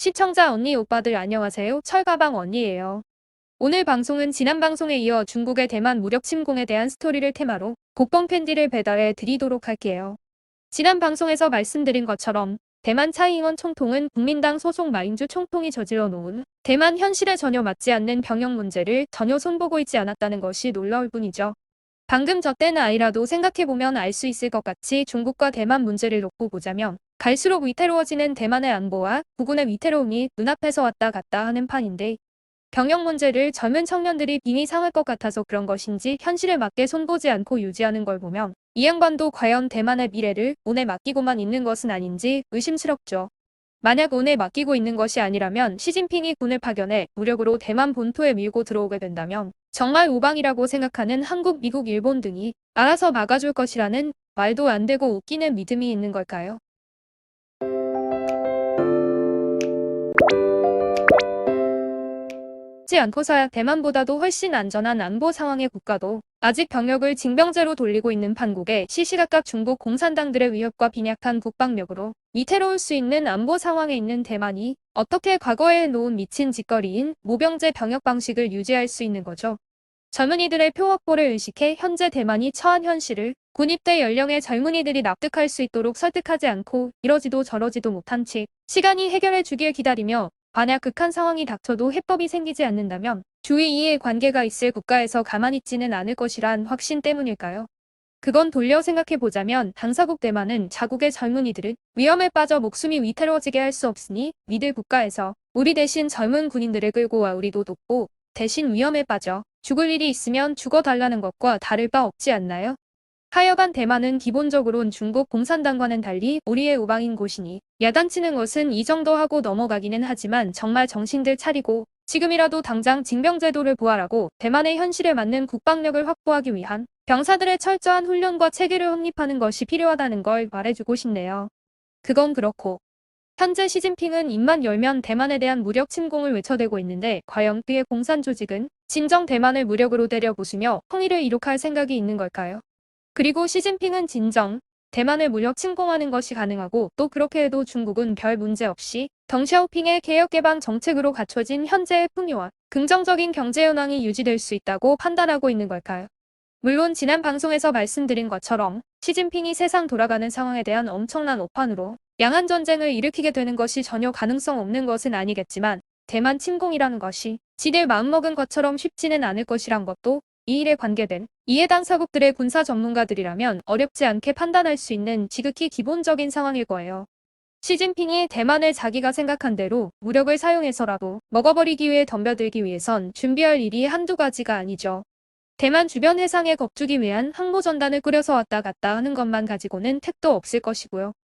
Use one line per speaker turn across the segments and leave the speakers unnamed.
시청자 언니 오빠들 안녕하세요. 철가방 언니예요. 오늘 방송은 지난 방송에 이어 중국의 대만 무력 침공에 대한 스토리를 테마로 곡봉 팬디를 배달해 드리도록 할게요. 지난 방송에서 말씀드린 것처럼 대만 차이잉원 총통은 국민당 소속 마인주 총통이 저질러 놓은 대만 현실에 전혀 맞지 않는 병역 문제를 전혀 손보고 있지 않았다는 것이 놀라울 뿐이죠. 방금 저 때는 아이라도 생각해보면 알 수 있을 것 같이 중국과 대만 문제를 놓고 보자면 갈수록 위태로워지는 대만의 안보와 부군의 위태로움이 눈앞에서 왔다 갔다 하는 판인데 병역 문제를 젊은 청년들이 빙이 상할 것 같아서 그런 것인지 현실에 맞게 손보지 않고 유지하는 걸 보면 이 양반도 과연 대만의 미래를 운에 맡기고만 있는 것은 아닌지 의심스럽죠. 만약 운에 맡기고 있는 것이 아니라면 시진핑이 군을 파견해 무력으로 대만 본토에 밀고 들어오게 된다면 정말 우방이라고 생각하는 한국, 미국, 일본 등이 알아서 막아줄 것이라는 말도 안 되고 웃기는 믿음이 있는 걸까요? 지 않고서야 대만보다도 훨씬 안전한 안보 상황의 국가도 아직 병력을 징병제로 돌리고 있는 판국에 시시각각 중국 공산당들의 위협과 빈약한 국방력으로 위태로울 수 있는 안보 상황에 있는 대만이 어떻게 과거에 놓은 미친 짓거리인 모병제 병역 방식을 유지할 수 있는 거죠. 젊은이들의 표 확보를 의식해 현재 대만이 처한 현실을 군입대 연령의 젊은이들이 납득할 수 있도록 설득하지 않고 이러지도 저러지도 못한 채 시간이 해결해 주길 기다리며 만약 극한 상황이 닥쳐도 해법이 생기지 않는다면 주의 이해 관계가 있을 국가에서 가만히 있지는 않을 것이란 확신 때문일까요? 그건 돌려 생각해보자면 당사국 대만은 자국의 젊은이들은 위험에 빠져 목숨이 위태로워지게 할 수 없으니 믿을 국가에서 우리 대신 젊은 군인들을 끌고 와 우리도 돕고 대신 위험에 빠져 죽을 일이 있으면 죽어달라는 것과 다를 바 없지 않나요? 하여간 대만은 기본적으론 중국 공산당과는 달리 우리의 우방인 곳이니 야단치는 것은 이 정도 하고 넘어가기는 하지만 정말 정신들 차리고 지금이라도 당장 징병제도를 부활하고 대만의 현실에 맞는 국방력을 확보하기 위한 병사들의 철저한 훈련과 체계를 확립하는 것이 필요하다는 걸 말해주고 싶네요. 그건 그렇고 현재 시진핑은 입만 열면 대만에 대한 무력 침공을 외쳐대고 있는데 과연 그의 공산 조직은 진정 대만을 무력으로 때려 부수며 통일을 이룩할 생각이 있는 걸까요? 그리고 시진핑은 진정 대만을 무력 침공하는 것이 가능하고 또 그렇게 해도 중국은 별 문제 없이 덩샤오핑의 개혁개방 정책으로 갖춰진 현재의 풍요와 긍정적인 경제 현황이 유지될 수 있다고 판단하고 있는 걸까요? 물론 지난 방송에서 말씀드린 것처럼 시진핑이 세상 돌아가는 상황에 대한 엄청난 오판으로 양안 전쟁을 일으키게 되는 것이 전혀 가능성 없는 것은 아니겠지만 대만 침공이라는 것이 지들 마음먹은 것처럼 쉽지는 않을 것이란 것도 이 일에 관계된 이해 당사국들의 군사 전문가들이라면 어렵지 않게 판단할 수 있는 지극히 기본적인 상황일 거예요. 시진핑이 대만을 자기가 생각한 대로 무력을 사용해서라도 먹어버리기 위해 덤벼들기 위해선 준비할 일이 한두 가지가 아니죠. 대만 주변 해상에 겁주기 위한 항모전단을 꾸려서 왔다 갔다 하는 것만 가지고는 택도 없을 것이고요.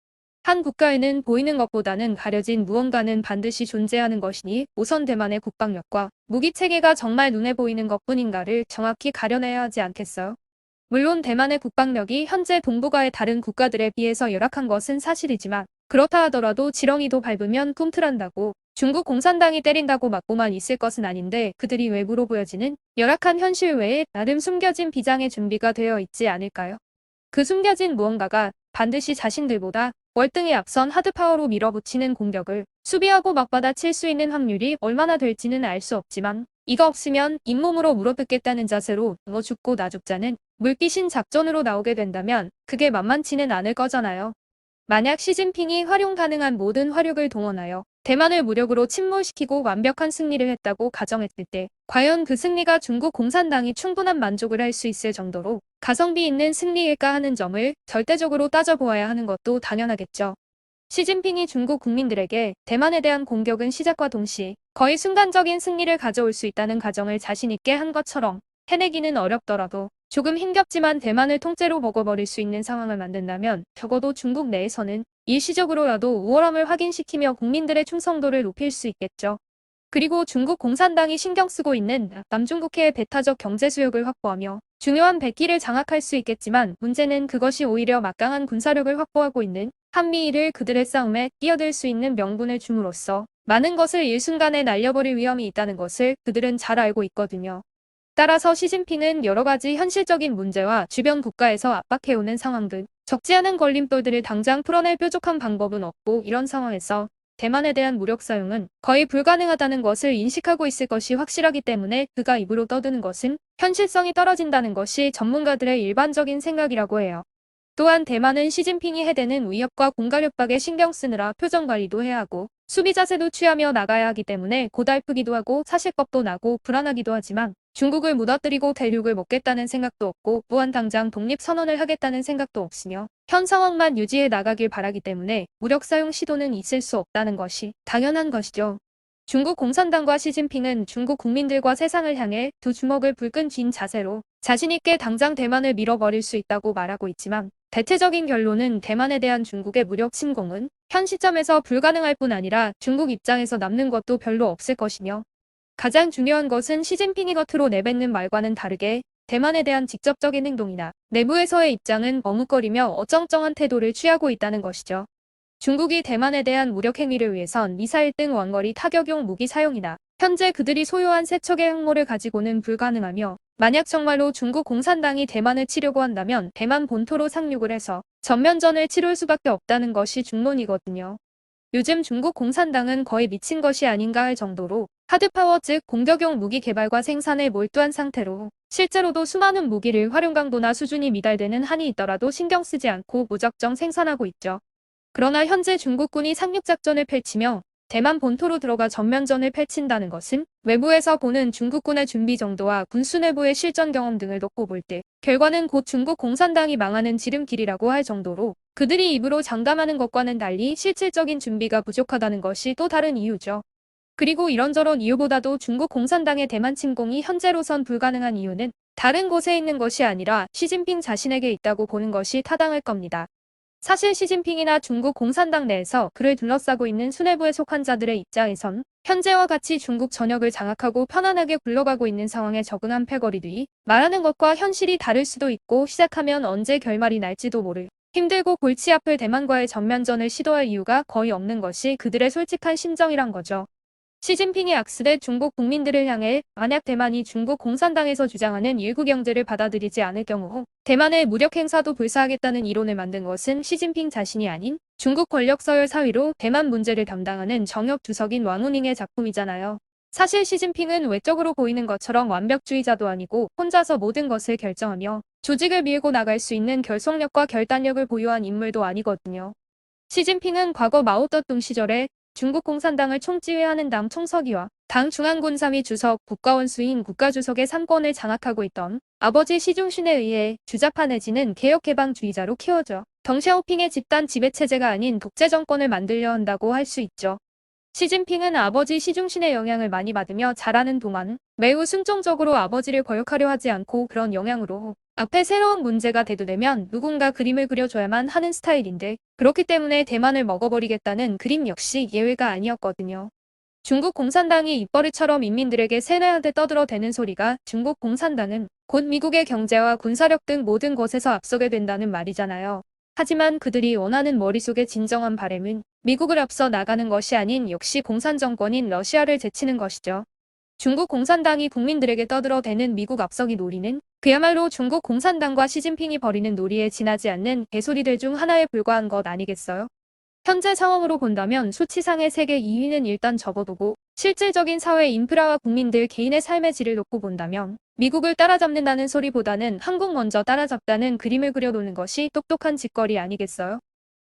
한 국가에는 보이는 것보다는 가려진 무언가는 반드시 존재하는 것이니 우선 대만의 국방력과 무기체계가 정말 눈에 보이는 것뿐인가를 정확히 가려내야 하지 않겠어요? 물론 대만의 국방력이 현재 동북아의 다른 국가들에 비해서 열악한 것은 사실이지만 그렇다 하더라도 지렁이도 밟으면 꿈틀한다고 중국 공산당이 때린다고 맞고만 있을 것은 아닌데 그들이 외부로 보여지는 열악한 현실 외에 나름 숨겨진 비장의 준비가 되어 있지 않을까요? 그 숨겨진 무언가가 반드시 자신들보다 월등히 앞선 하드파워로 밀어붙이는 공격을 수비하고 맞받아 칠 수 있는 확률이 얼마나 될지는 알 수 없지만 이거 없으면 잇몸으로 물어뜯겠다는 자세로 너 죽고 나 죽자는 물귀신 작전으로 나오게 된다면 그게 만만치는 않을 거잖아요. 만약 시진핑이 활용 가능한 모든 화력을 동원하여 대만을 무력으로 침몰시키고 완벽한 승리를 했다고 가정했을 때 과연 그 승리가 중국 공산당이 충분한 만족을 할 수 있을 정도로 가성비 있는 승리일까 하는 점을 절대적으로 따져보아야 하는 것도 당연하겠죠. 시진핑이 중국 국민들에게 대만에 대한 공격은 시작과 동시에 거의 순간적인 승리를 가져올 수 있다는 가정을 자신있게 한 것처럼 해내기는 어렵더라도 조금 힘겹지만 대만을 통째로 먹어버릴 수 있는 상황을 만든다면 적어도 중국 내에서는 일시적으로라도 우월함을 확인시키며 국민들의 충성도를 높일 수 있겠죠. 그리고 중국 공산당이 신경 쓰고 있는 남중국해의 배타적 경제 수역을 확보하며 중요한 백기를 장악할 수 있겠지만 문제는 그것이 오히려 막강한 군사력을 확보하고 있는 한미일을 그들의 싸움에 끼어들 수 있는 명분을 줌으로써 많은 것을 일순간에 날려버릴 위험이 있다는 것을 그들은 잘 알고 있거든요. 따라서 시진핑은 여러 가지 현실적인 문제와 주변 국가에서 압박해오는 상황 등 적지 않은 걸림돌들을 당장 풀어낼 뾰족한 방법은 없고 이런 상황에서 대만에 대한 무력 사용은 거의 불가능하다는 것을 인식하고 있을 것이 확실하기 때문에 그가 입으로 떠드는 것은 현실성이 떨어진다는 것이 전문가들의 일반적인 생각이라고 해요. 또한 대만은 시진핑이 해대는 위협과 공갈 협박에 신경 쓰느라 표정 관리도 해야 하고 수비 자세도 취하며 나가야 하기 때문에 고달프기도 하고 사실겁도 나고 불안하기도 하지만 중국을 무너뜨리고 대륙을 먹겠다는 생각도 없고 또한 당장 독립선언을 하겠다는 생각도 없으며 현 상황만 유지해 나가길 바라기 때문에 무력 사용 시도는 있을 수 없다는 것이 당연한 것이죠. 중국 공산당과 시진핑은 중국 국민들과 세상을 향해 두 주먹을 불끈 쥔 자세로 자신있게 당장 대만을 밀어버릴 수 있다고 말하고 있지만 대체적인 결론은 대만에 대한 중국의 무력 침공은 현 시점에서 불가능할 뿐 아니라 중국 입장에서 남는 것도 별로 없을 것이며 가장 중요한 것은 시진핑이 겉으로 내뱉는 말과는 다르게 대만에 대한 직접적인 행동이나 내부에서의 입장은 머뭇거리며 어정쩡한 태도를 취하고 있다는 것이죠. 중국이 대만에 대한 무력 행위를 위해선 미사일 등 원거리 타격용 무기 사용이나 현재 그들이 소유한 세 척의 항모를 가지고는 불가능하며 만약 정말로 중국 공산당이 대만을 치려고 한다면 대만 본토로 상륙을 해서 전면전을 치룰 수밖에 없다는 것이 중론이거든요. 요즘 중국 공산당은 거의 미친 것이 아닌가 할 정도로 하드파워 즉 공격용 무기 개발과 생산에 몰두한 상태로 실제로도 수많은 무기를 활용 강도나 수준이 미달되는 한이 있더라도 신경 쓰지 않고 무작정 생산하고 있죠. 그러나 현재 중국군이 상륙작전을 펼치며 대만 본토로 들어가 전면전을 펼친다는 것은 외부에서 보는 중국군의 준비 정도와 군수 내부의 실전 경험 등을 놓고 볼 때 결과는 곧 중국 공산당이 망하는 지름길이라고 할 정도로 그들이 입으로 장담하는 것과는 달리 실질적인 준비가 부족하다는 것이 또 다른 이유죠. 그리고 이런저런 이유보다도 중국 공산당의 대만 침공이 현재로선 불가능한 이유는 다른 곳에 있는 것이 아니라 시진핑 자신에게 있다고 보는 것이 타당할 겁니다. 사실 시진핑이나 중국 공산당 내에서 그를 둘러싸고 있는 수뇌부에 속한 자들의 입장에선 현재와 같이 중국 전역을 장악하고 편안하게 굴러가고 있는 상황에 적응한 패거리들이 말하는 것과 현실이 다를 수도 있고 시작하면 언제 결말이 날지도 모를 힘들고 골치 아플 대만과의 전면전을 시도할 이유가 거의 없는 것이 그들의 솔직한 심정이란 거죠. 시진핑이 악스대 중국 국민들을 향해 만약 대만이 중국 공산당에서 주장하는 일구 경제를 받아들이지 않을 경우 대만의 무력 행사도 불사하겠다는 이론을 만든 것은 시진핑 자신이 아닌 중국 권력 서열 사위로 대만 문제를 담당하는 정협 주석인 왕우닝의 작품이잖아요. 사실 시진핑은 외적으로 보이는 것처럼 완벽주의자도 아니고 혼자서 모든 것을 결정하며 조직을 밀고 나갈 수 있는 결속력과 결단력을 보유한 인물도 아니거든요. 시진핑은 과거 마오쩌둥 시절에 중국 공산당을 총지휘하는 당 총서기와 당 중앙군사위 주석 국가원수인 국가주석의 3권을 장악하고 있던 아버지 시중신에 의해 주자파 내지는 개혁개방주의자로 키워져 덩샤오핑의 집단 지배체제가 아닌 독재 정권을 만들려 한다고 할 수 있죠. 시진핑은 아버지 시중신의 영향을 많이 받으며 자라는 동안 매우 순종적으로 아버지를 거역하려 하지 않고 그런 영향으로 앞에 새로운 문제가 대두되면 누군가 그림을 그려줘야만 하는 스타일인데 그렇기 때문에 대만을 먹어버리겠다는 그림 역시 예외가 아니었거든요. 중국 공산당이 입버릇처럼 인민들에게 세뇌하듯 떠들어 대는 소리가 중국 공산당은 곧 미국의 경제와 군사력 등 모든 것에서 앞서게 된다는 말이잖아요. 하지만 그들이 원하는 머릿속의 진정한 바램은 미국을 앞서 나가는 것이 아닌 역시 공산 정권인 러시아를 제치는 것이죠. 중국 공산당이 국민들에게 떠들어 대는 미국 앞서기 놀이는 그야말로 중국 공산당과 시진핑이 벌이는 놀이에 지나지 않는 개소리들 중 하나에 불과한 것 아니겠어요? 현재 상황으로 본다면 수치상의 세계 2위는 일단 접어두고 실질적인 사회 인프라와 국민들 개인의 삶의 질을 놓고 본다면 미국을 따라잡는다는 소리보다는 한국 먼저 따라잡다는 그림을 그려놓는 것이 똑똑한 짓거리 아니겠어요?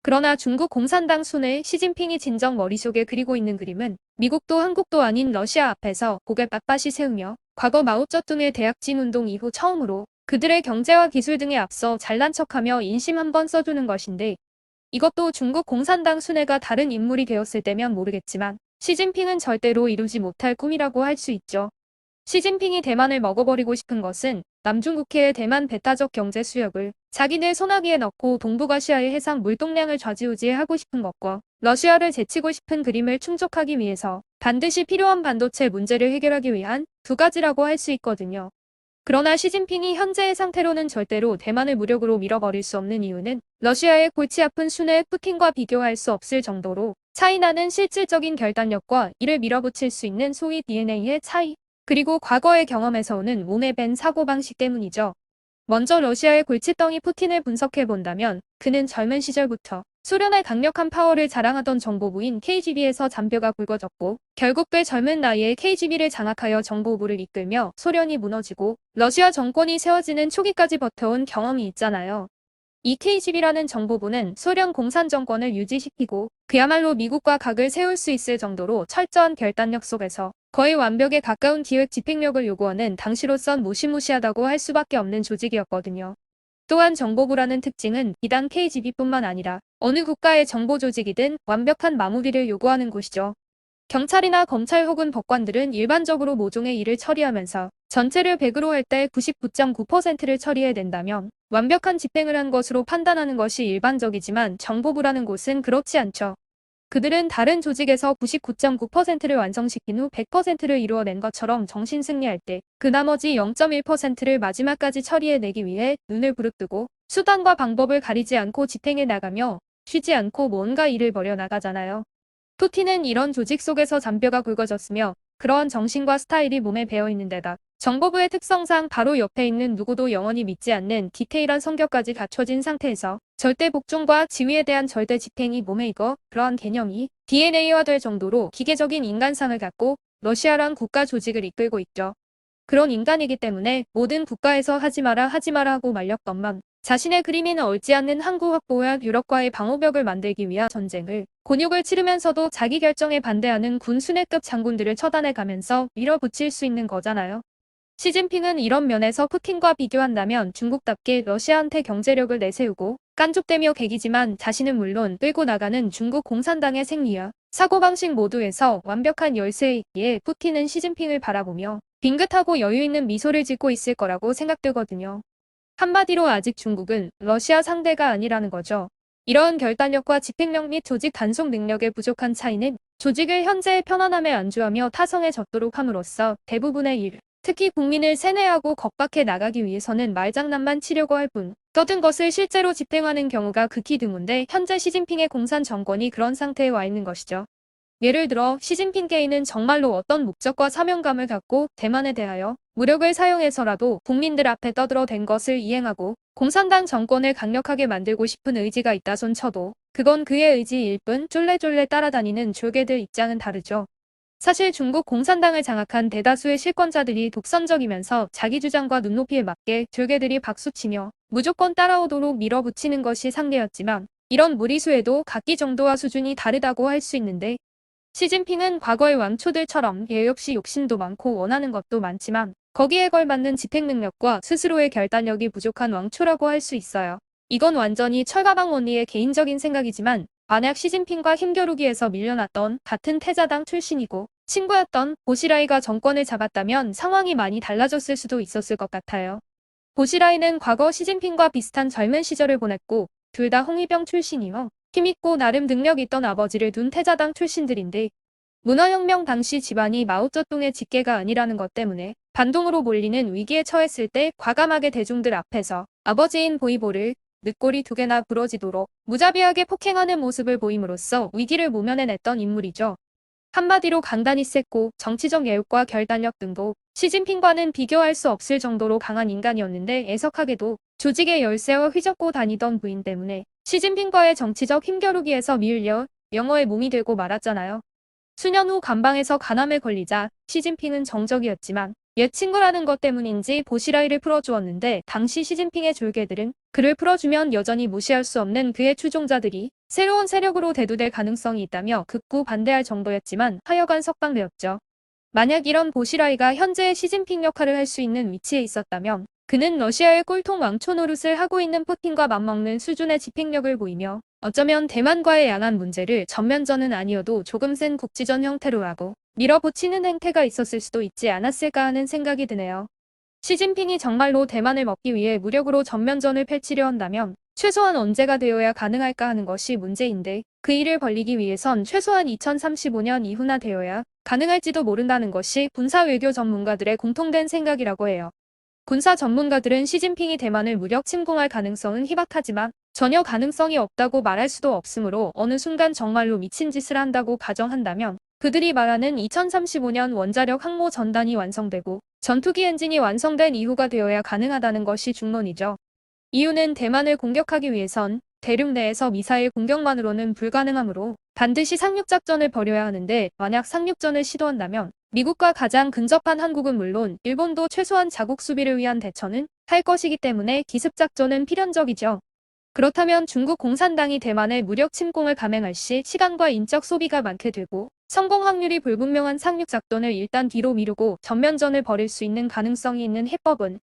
그러나 중국 공산당 순회 시진핑이 진정 머릿속에 그리고 있는 그림은 미국도 한국도 아닌 러시아 앞에서 고개 빳빳이 세우며 과거 마오쩌둥의 대약진 운동 이후 처음으로 그들의 경제와 기술 등에 앞서 잘난 척하며 인심 한번 써주는 것인데 이것도 중국 공산당 순회가 다른 인물이 되었을 때면 모르겠지만 시진핑은 절대로 이루지 못할 꿈이라고 할 수 있죠. 시진핑이 대만을 먹어버리고 싶은 것은 남중국해의 대만 배타적 경제 수역을 자기네 소나기에 넣고 동북아시아의 해상 물동량을 좌지우지하고 싶은 것과 러시아를 제치고 싶은 그림을 충족하기 위해서 반드시 필요한 반도체 문제를 해결하기 위한 두 가지라고 할 수 있거든요. 그러나 시진핑이 현재의 상태로는 절대로 대만을 무력으로 밀어버릴 수 없는 이유는 러시아의 골치 아픈 순회 푸틴과 비교할 수 없을 정도로 차이나는 실질적인 결단력과 이를 밀어붙일 수 있는 소위 DNA의 차이, 그리고 과거의 경험에서 오는 몸에 밴 사고방식 때문이죠. 먼저 러시아의 골칫덩이 푸틴을 분석해 본다면 그는 젊은 시절부터 소련의 강력한 파워를 자랑하던 정보부인 KGB에서 잔뼈가 굵어졌고 결국 꽤 젊은 나이에 KGB를 장악하여 정보부를 이끌며 소련이 무너지고 러시아 정권이 세워지는 초기까지 버텨온 경험이 있잖아요. 이 KGB라는 정보부는 소련 공산 정권을 유지시키고 그야말로 미국과 각을 세울 수 있을 정도로 철저한 결단력 속에서 거의 완벽에 가까운 기획 집행력을 요구하는 당시로선 무시무시하다고 할 수밖에 없는 조직이었거든요. 또한 정보부라는 특징은 비단 KGB뿐만 아니라 어느 국가의 정보 조직이든 완벽한 마무리를 요구하는 곳이죠. 경찰이나 검찰 혹은 법관들은 일반적으로 모종의 일을 처리하면서 전체를 100으로 할 때 99.9%를 처리해야 된다면 완벽한 집행을 한 것으로 판단하는 것이 일반적이지만 정보부라는 곳은 그렇지 않죠. 그들은 다른 조직에서 99.9%를 완성시킨 후 100%를 이루어낸 것처럼 정신승리할 때 그 나머지 0.1%를 마지막까지 처리해내기 위해 눈을 부릅뜨고 수단과 방법을 가리지 않고 집행해 나가며 쉬지 않고 뭔가 일을 벌여 나가잖아요. 토티는 이런 조직 속에서 잔뼈가 굵어졌으며 그러한 정신과 스타일이 몸에 배어 있는 데다 정보부의 특성상 바로 옆에 있는 누구도 영원히 믿지 않는 디테일한 성격까지 갖춰진 상태에서 절대 복종과 지위에 대한 절대 집행이 몸에 익어 그러한 개념이 DNA화 될 정도로 기계적인 인간상을 갖고 러시아란 국가 조직을 이끌고 있죠. 그런 인간이기 때문에 모든 국가에서 하지 마라 하지 마라 하고 말렸건만 자신의 그림에는 얽지 않는 항구 확보와 유럽과의 방호벽을 만들기 위한 전쟁을 곤욕을 치르면서도 자기 결정에 반대하는 군 수뇌급 장군들을 처단해 가면서 밀어붙일 수 있는 거잖아요. 시진핑은 이런 면에서 푸틴과 비교한다면 중국답게 러시아한테 경제력을 내세우고 깐족대며 개기지만 자신은 물론 끌고 나가는 중국 공산당의 생리와 사고방식 모두에서 완벽한 열쇠이기에 푸틴은 시진핑을 바라보며 빙긋하고 여유있는 미소를 짓고 있을 거라고 생각되거든요. 한마디로 아직 중국은 러시아 상대가 아니라는 거죠. 이러한 결단력과 집행력 및 조직 단속 능력의 부족한 차이는 조직을 현재의 편안함에 안주하며 타성에 젖도록 함으로써 대부분의 일, 특히 국민을 세뇌하고 겁박해 나가기 위해서는 말장난만 치려고 할 뿐, 떠든 것을 실제로 집행하는 경우가 극히 드문데 현재 시진핑의 공산 정권이 그런 상태에 와 있는 것이죠. 예를 들어 시진핑 개인은 정말로 어떤 목적과 사명감을 갖고 대만에 대하여 무력을 사용해서라도 국민들 앞에 떠들어 댄 것을 이행하고 공산당 정권을 강력하게 만들고 싶은 의지가 있다 손 쳐도 그건 그의 의지일 뿐 쫄래쫄래 따라다니는 졸개들 입장은 다르죠. 사실 중국 공산당을 장악한 대다수의 실권자들이 독선적이면서 자기 주장과 눈높이에 맞게 졸개들이 박수치며 무조건 따라오도록 밀어붙이는 것이 상례였지만 이런 무리수에도 각기 정도와 수준이 다르다고 할 수 있는데 시진핑은 과거의 왕초들처럼 얘 역시 욕심도 많고 원하는 것도 많지만 거기에 걸맞는 집행 능력과 스스로의 결단력이 부족한 왕초라고 할 수 있어요. 이건 완전히 철가방 언니의 개인적인 생각이지만 만약 시진핑과 힘겨루기에서 밀려났던 같은 태자당 출신이고 친구였던 보시라이가 정권을 잡았다면 상황이 많이 달라졌을 수도 있었을 것 같아요. 보시라이는 과거 시진핑과 비슷한 젊은 시절을 보냈고 둘 다 홍위병 출신이며 힘있고 나름 능력 있던 아버지를 둔 태자당 출신들인데 문화혁명 당시 집안이 마오쩌둥의 직계가 아니라는 것 때문에 반동으로 몰리는 위기에 처했을 때 과감하게 대중들 앞에서 아버지인 보이보를 늑골이 두 개나 부러지도록 무자비하게 폭행하는 모습을 보임으로써 위기를 모면해냈던 인물이죠. 한마디로 강단이 셌고 정치적 예욕과 결단력 등도 시진핑과는 비교할 수 없을 정도로 강한 인간이었는데 애석하게도 조직의 열쇠와 휘젓고 다니던 부인 때문에 시진핑과의 정치적 힘겨루기에서 밀려 영어의 몸이 되고 말았잖아요. 수년 후 감방에서 간암에 걸리자 시진핑은 정적이었지만 옛 친구라는 것 때문인지 보시라이를 풀어주었는데 당시 시진핑의 졸개들은 그를 풀어주면 여전히 무시할 수 없는 그의 추종자들이 새로운 세력으로 대두될 가능성이 있다며 극구 반대할 정도였지만 하여간 석방되었죠. 만약 이런 보시라이가 현재의 시진핑 역할을 할 수 있는 위치에 있었다면 그는 러시아의 꼴통 왕초 노릇을 하고 있는 푸틴과 맞먹는 수준의 집행력을 보이며 어쩌면 대만과의 양안 문제를 전면전은 아니어도 조금 센 국지전 형태로 하고 밀어붙이는 행태가 있었을 수도 있지 않았을까 하는 생각이 드네요. 시진핑이 정말로 대만을 먹기 위해 무력으로 전면전을 펼치려 한다면 최소한 언제가 되어야 가능할까 하는 것이 문제인데 그 일을 벌리기 위해선 최소한 2035년 이후나 되어야 가능할지도 모른다는 것이 군사 외교 전문가들의 공통된 생각이라고 해요. 군사 전문가들은 시진핑이 대만을 무력 침공할 가능성은 희박하지만 전혀 가능성이 없다고 말할 수도 없으므로 어느 순간 정말로 미친 짓을 한다고 가정한다면 그들이 말하는 2035년 원자력 항모 전단이 완성되고 전투기 엔진이 완성된 이후가 되어야 가능하다는 것이 중론이죠. 이유는 대만을 공격하기 위해선 대륙 내에서 미사일 공격만으로는 불가능하므로 반드시 상륙작전을 벌여야 하는데 만약 상륙전을 시도한다면 미국과 가장 근접한 한국은 물론 일본도 최소한 자국 수비를 위한 대처는 할 것이기 때문에 기습작전은 필연적이죠. 그렇다면 중국 공산당이 대만의 무력 침공을 감행할 시 시간과 인적 소비가 많게 되고 성공 확률이 불분명한 상륙작전을 일단 뒤로 미루고 전면전을 벌일 수 있는 가능성이 있는 해법은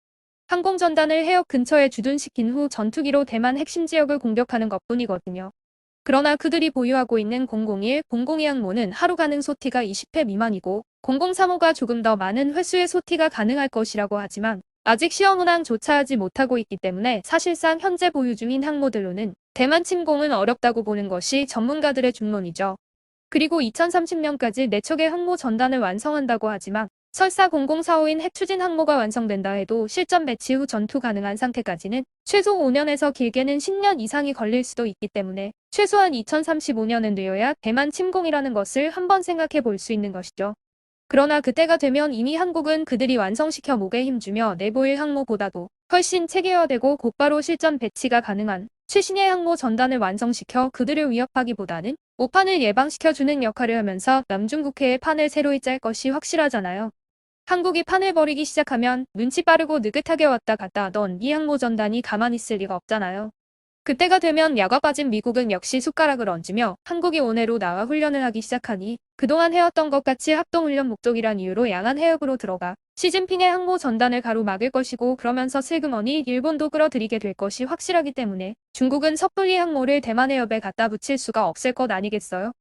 항공전단을 해역 근처에 주둔시킨 후 전투기로 대만 핵심 지역을 공격하는 것뿐이거든요. 그러나 그들이 보유하고 있는 001, 002 항모는 하루 가능 소티가 20회 미만이고 003호가 조금 더 많은 횟수의 소티가 가능할 것이라고 하지만 아직 시험 운항조차 하지 못하고 있기 때문에 사실상 현재 보유 중인 항모들로는 대만 침공은 어렵다고 보는 것이 전문가들의 중론이죠. 그리고 2030년까지 4척의 항모 전단을 완성한다고 하지만 설사 0045인 핵 추진 항모가 완성된다 해도 실전 배치 후 전투 가능한 상태까지는 최소 5년에서 길게는 10년 이상이 걸릴 수도 있기 때문에 최소한 2035년은 되어야 대만 침공이라는 것을 한번 생각해 볼 수 있는 것이죠. 그러나 그때가 되면 이미 한국은 그들이 완성시켜 목에 힘주며 내보일 항모보다도 훨씬 체계화되고 곧바로 실전 배치가 가능한 최신의 항모 전단을 완성시켜 그들을 위협하기보다는 오판을 예방시켜주는 역할을 하면서 남중국해의 판을 새로이 짤 것이 확실하잖아요. 한국이 판을 벌이기 시작하면 눈치 빠르고 느긋하게 왔다 갔다 하던 이 항모 전단이 가만히 있을 리가 없잖아요. 그때가 되면 야과 빠진 미국은 역시 숟가락을 얹으며 한국이 원해로 나와 훈련을 하기 시작하니 그동안 해왔던 것 같이 합동훈련 목적이란 이유로 양안 해역으로 들어가 시진핑의 항모 전단을 가로막을 것이고 그러면서 슬그머니 일본도 끌어들이게 될 것이 확실하기 때문에 중국은 섣불리 항모를 대만 해협에 갖다 붙일 수가 없을 것 아니겠어요?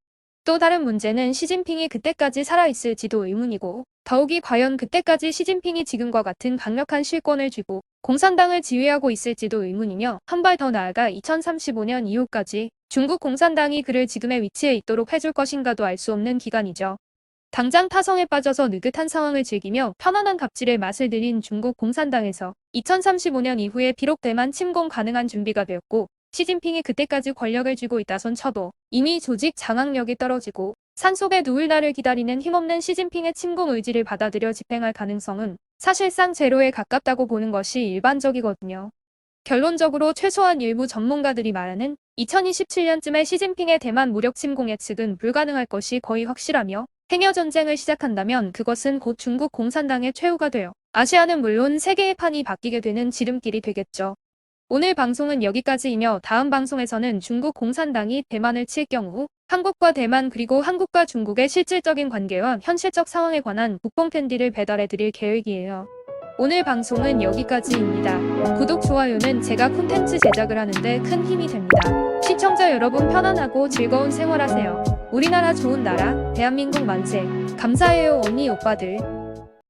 또 다른 문제는 시진핑이 그때까지 살아있을지도 의문이고 더욱이 과연 그때까지 시진핑이 지금과 같은 강력한 실권을 쥐고 공산당을 지휘하고 있을지도 의문이며 한 발 더 나아가 2035년 이후까지 중국 공산당이 그를 지금의 위치에 있도록 해줄 것인가도 알 수 없는 기간이죠. 당장 타성에 빠져서 느긋한 상황을 즐기며 편안한 갑질의 맛을 들인 중국 공산당에서 2035년 이후에 비록 대만 침공 가능한 준비가 되었고 시진핑이 그때까지 권력을 쥐고 있다손 쳐도 이미 조직 장악력이 떨어지고 산속에 누울 날을 기다리는 힘없는 시진핑의 침공 의지를 받아들여 집행할 가능성은 사실상 제로에 가깝다고 보는 것이 일반적이거든요. 결론적으로 최소한 일부 전문가들이 말하는 2027년쯤에 시진핑의 대만 무력 침공 예측은 불가능할 것이 거의 확실하며 행여 전쟁을 시작한다면 그것은 곧 중국 공산당의 최후가 되어 아시아는 물론 세계의 판이 바뀌게 되는 지름길이 되겠죠. 오늘 방송은 여기까지이며 다음 방송에서는 중국 공산당이 대만을 칠 경우 한국과 대만 그리고 한국과 중국의 실질적인 관계와 현실적 상황에 관한 국뽕 캔디를 배달해 드릴 계획이에요. 오늘 방송은 여기까지입니다. 구독, 좋아요는 제가 콘텐츠 제작을 하는데 큰 힘이 됩니다. 시청자 여러분 편안하고 즐거운 생활하세요. 우리나라 좋은 나라, 대한민국 만세. 감사해요 언니 오빠들.